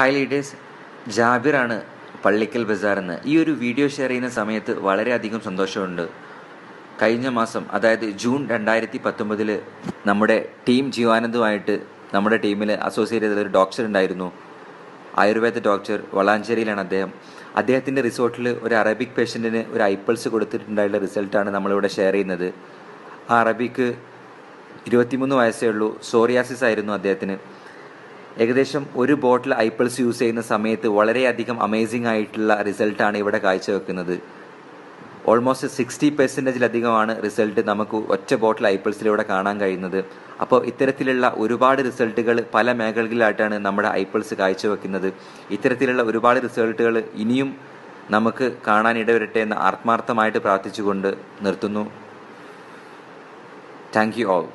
Hi leaders ജാബിറാണ് പള്ളിക്കൽ ബസാർ എന്ന്. ഈ ഒരു വീഡിയോ ഷെയർ ചെയ്യുന്ന സമയത്ത് വളരെയധികം സന്തോഷമുണ്ട്. കഴിഞ്ഞ മാസം അതായത് ജൂൺ രണ്ടായിരത്തി പത്തൊമ്പതിൽ നമ്മുടെ ടീം ജീവാനന്ദുമായിട്ട് നമ്മുടെ ടീമിൽ അസോസിയേറ്റ് ചെയ്ത ഒരു ഡോക്ടർ ഉണ്ടായിരുന്നു. ആയുർവേദ ഡോക്ടർ വളാഞ്ചേരിയിലാണ് അദ്ദേഹം. അദ്ദേഹത്തിന്റെ റിസോർട്ടിൽ ഒരു അറബിക് പേഷ്യന്റിന് ഒരു ഐപ്പിൾസ് കൊടുത്തിട്ടുണ്ടായുള്ള റിസൾട്ടാണ് നമ്മളിവിടെ ഷെയർ ചെയ്യുന്നത്. ആ അറബിക്ക് ഇരുപത്തിമൂന്ന് വയസ്സേ ഉള്ളൂ. സോറിയാസിസ് ആയിരുന്നു അദ്ദേഹത്തിന്. ഏകദേശം ഒരു ബോട്ടിൽ ഐപ്പിൾസ് യൂസ് ചെയ്യുന്ന സമയത്ത് വളരെയധികം അമേസിംഗ് ആയിട്ടുള്ള റിസൾട്ടാണ് ഇവിടെ കാഴ്ചവെക്കുന്നത്. ഓൾമോസ്റ്റ് സിക്സ്റ്റി പെർസെന്റേജിലധികമാണ് റിസൾട്ട് നമുക്ക് ഒറ്റ ബോട്ടിൽ ഐപ്പിൾസിലൂടെ കാണാൻ കഴിയുന്നത്. അപ്പോൾ ഇത്തരത്തിലുള്ള ഒരുപാട് റിസൾട്ടുകൾ പല മേഖലകളിലായിട്ടാണ് നമ്മുടെ ഐപ്പിൾസ് കാഴ്ചവെക്കുന്നത്. ഇത്തരത്തിലുള്ള ഒരുപാട് റിസൾട്ടുകൾ ഇനിയും നമുക്ക് കാണാൻ ഇടവരട്ടെ എന്ന് ആത്മാർത്ഥമായിട്ട് പ്രാർത്ഥിച്ചുകൊണ്ട് നിർത്തുന്നു. Thank you all